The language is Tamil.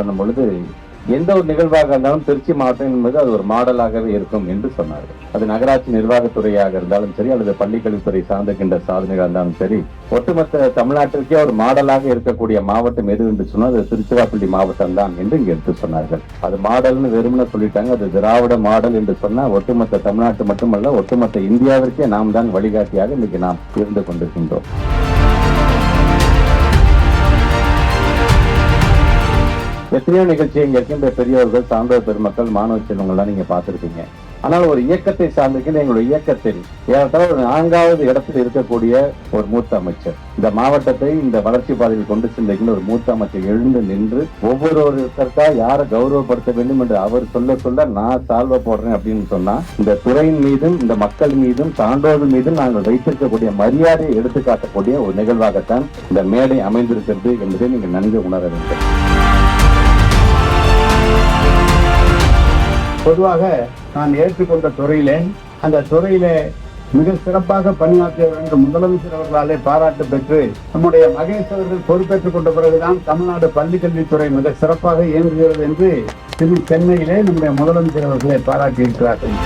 சொன்ன பொழுது எந்த ஒரு நிகழ்வாக இருந்தாலும் திருச்சி மாவட்டம் என்பது அது ஒரு மாடலாகவே இருக்கும் என்று சொன்னார்கள். அது நகராட்சி நிர்வாகத்துறையாக இருந்தாலும் சரி அல்லது பள்ளிக்கல்வித்துறை சார்ந்திருக்கின்ற சாதனைகள் இருந்தாலும் சரி ஒட்டுமொத்த தமிழ்நாட்டிற்கே ஒரு மாடலாக இருக்கக்கூடிய மாவட்டம் எது என்று சொன்னால் அது திருச்சிராப்பள்ளி மாவட்டம் தான் என்று இங்கு எடுத்து சொன்னார்கள். அது மாடல்னு வெறுமனே சொல்லிட்டாங்க. அது திராவிட மாடல் என்று சொன்னால் ஒட்டுமொத்த தமிழ்நாட்டு மட்டுமல்ல ஒட்டுமொத்த இந்தியாவிற்கே நாம் தான் வழிகாட்டியாக இன்னைக்கு நாம் இருந்து கொண்டிருக்கின்றோம். எத்தனையோ நிகழ்ச்சி இங்கே இருக்கின்ற பெரியவர்கள் சான்றோர் பெருமக்கள் மாணவ செல்வங்கள்லாம் நீங்கள் பார்த்துருப்பீங்க. ஆனால் ஒரு இயக்கத்தை சார்ந்திருக்கின்ற எங்களுடைய இயக்கத்தில் ஏறத்தாழ ஒரு நான்காவது இடத்தில் இருக்கக்கூடிய ஒரு மூத்த அமைச்சர். இந்த மாவட்டத்தை இந்த வளர்ச்சி பாதையில் கொண்டு சென்றிருக்கின்ற ஒரு மூத்த அமைச்சர் எழுந்து நின்று ஒவ்வொருவருக்கா யாரை கௌரவப்படுத்த வேண்டும் என்று அவர் சொல்ல சொல்ல நான் சால்வ போடுறேன் அப்படின்னு சொன்னா இந்த துறையின் மீதும் இந்த மக்கள் மீதும் சான்றோர்கள் மீதும் நாங்கள் வைத்திருக்கக்கூடிய மரியாதையை எடுத்துக்காட்டக்கூடிய ஒரு நிகழ்வாகத்தான் இந்த மேடை அமைந்திருக்கிறது என்பதை நீங்கள் நன்கு உணர வேண்டும். பொதுவாக நான் ஏற்றுக்கொண்ட துறையிலே அந்த துறையிலே மிக சிறப்பாக பணியாற்றியவர் என்று முதலமைச்சர் அவர்களாலே பாராட்டு பெற்று நம்முடைய மகேஷ் அவர்கள் பொறுப்பேற்றுக் கொண்ட பிறகுதான் தமிழ்நாடு பள்ளிக்கல்வித்துறை மிக சிறப்பாக இயங்குகிறது என்று சென்னையிலே நம்முடைய முதலமைச்சர் அவர்களை பாராட்டியிருக்கிறார்கள்.